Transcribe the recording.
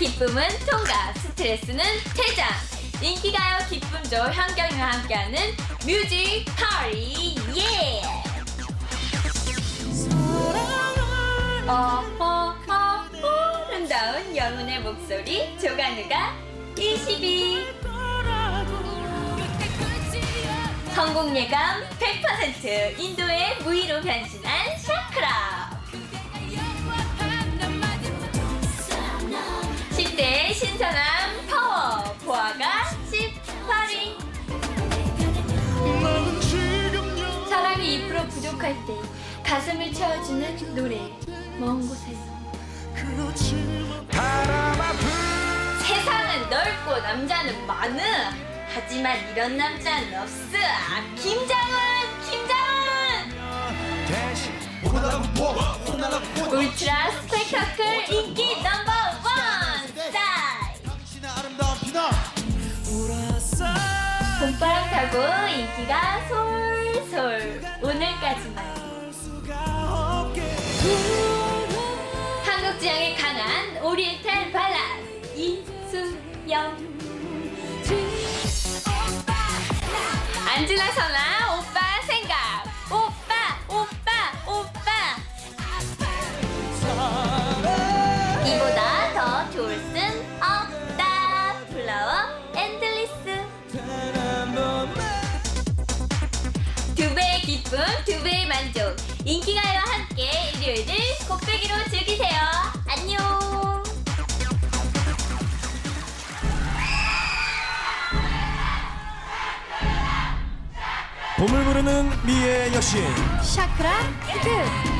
기쁨은 통과, 스트레스는 퇴장. 인기가요 기쁨조 현경이와 함께하는 뮤직 파리 예! 어허허 아름다운 영혼의 목소리 조간우가 22 성공 예감 100% 인도의 무희로 변신한 샤크라 10대의 신선한 파워 보아가 18위. 사람이 2% 부족할 때 가슴을 채워주는 노래 먼 곳에서. 세상은 넓고 남자는 많으 하지만 이런 남자는 없어. 김장은 김장은 인기가 솔솔. 오늘까지만. 한국 지향에 강한 오리엔탈 발라드 이수영. 안지나 선아 봄을 부르는 미의 여신. 샤크라 히트